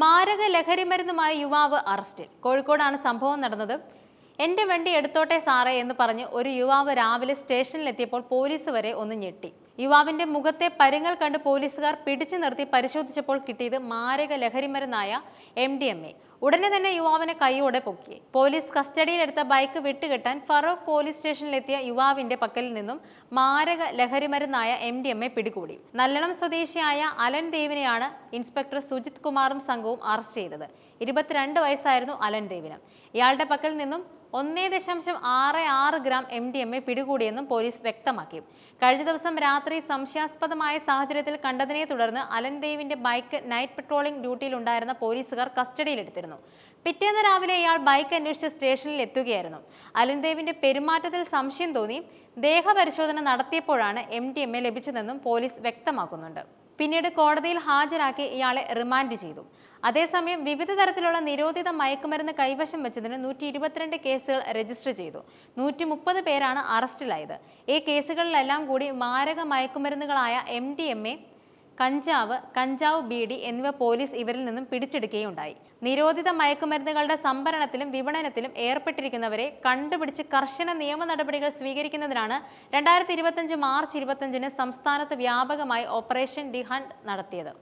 മാരക ലഹരിമരുന്നുമായി യുവാവ് അറസ്റ്റിൽ. കോഴിക്കോടാണ് സംഭവം നടന്നത്. എന്റെ വണ്ടി എടുത്തോട്ടെ സാറേ എന്ന് പറഞ്ഞ് ഒരു യുവാവ് രാവിലെ സ്റ്റേഷനിലെത്തിയപ്പോൾ പോലീസ് വരെ ഒന്ന് ഞെട്ടി. യുവാവിന്റെ മുഖത്തെ പരുങ്ങൽ കണ്ട് പോലീസുകാർ പിടിച്ചു നിർത്തി പരിശോധിച്ചപ്പോൾ കിട്ടിയത് മാരക ലഹരിമരുന്നായ എം ഡി എം എ. ഉടനെ തന്നെ യുവാവിനെ കൈയോടെ പൊക്കി. പോലീസ് കസ്റ്റഡിയിലെടുത്ത ബൈക്ക് വിട്ടുകെട്ടാൻ ഫറോക്ക് പോലീസ് സ്റ്റേഷനിലെത്തിയ യുവാവിന്റെ പക്കലിൽ നിന്നും മാരക ലഹരിമരുന്നായ എം ഡി എം എ പിടികൂടി. നല്ലണം സ്വദേശിയായ അലൻ ദേവിനെയാണ് ഇൻസ്പെക്ടർ സുജിത് കുമാറും സംഘവും അറസ്റ്റ് ചെയ്തത്. ഇരുപത്തിരണ്ട് വയസ്സായിരുന്നു അലൻ ദേവിന്. ഇയാളുടെ പക്കൽ നിന്നും ഒന്നേ ദശാംശം ആറ് ആറ് gram M D M A പിടികൂടിയെന്നും police വ്യക്തമാക്കി. കഴിഞ്ഞ ദിവസം രാത്രി സംശയാസ്പദമായ സാഹചര്യത്തിൽ കണ്ടതിനെ തുടർന്ന് അലൻ ദേവിന്റെ ബൈക്ക് നൈറ്റ് പട്രോളിംഗ് ഡ്യൂട്ടിയിലുണ്ടായിരുന്ന പോലീസുകാർ കസ്റ്റഡിയിലെടുത്തിരുന്നു. പിറ്റേന്ന് രാവിലെ ഇയാൾ ബൈക്ക് അന്വേഷിച്ച് സ്റ്റേഷനിൽ എത്തുകയായിരുന്നു. അലൻ ദേവിന്റെ പെരുമാറ്റത്തിൽ സംശയം തോന്നി. ദേഹപരിശോധന നടത്തിയപ്പോഴാണ് എം ഡി എം എ ലഭിച്ചതെന്നും പോലീസ് വ്യക്തമാക്കുന്നുണ്ട്. പിന്നീട് കോടതിയിൽ ഹാജരാക്കി ഇയാളെ റിമാൻഡ് ചെയ്തു. അതേസമയം വിവിധ തരത്തിലുള്ള നിരോധിത മയക്കുമരുന്ന് കൈവശം വെച്ചതിന് നൂറ്റി ഇരുപത്തിരണ്ട് കേസുകൾ രജിസ്റ്റർ ചെയ്തു. നൂറ്റി മുപ്പത് പേരാണ് അറസ്റ്റിലായത്. ഈ കേസുകളിലെല്ലാം കൂടി മാരക മയക്കുമരുന്നുകളായ എം ഡി എം എ കഞ്ചാവ് കഞ്ചാവ് ബീഡി എന്നിവ പോലീസ് ഇവരിൽ നിന്നും പിടിച്ചെടുക്കുകയുണ്ടായി. നിരോധിത മയക്കുമരുന്നുകളുടെ സംഭരണത്തിലും വിപണനത്തിലും ഏർപ്പെട്ടിരിക്കുന്നവരെ കണ്ടുപിടിച്ച് കർശന നിയമ നടപടികൾ സ്വീകരിക്കുന്നതിനാണ് രണ്ടായിരത്തി ഇരുപത്തഞ്ച് മാർച്ച് ഇരുപത്തഞ്ചിന് സംസ്ഥാനത്ത് വ്യാപകമായി ഓപ്പറേഷൻ ഡിഹണ്ട് നടത്തിയത്.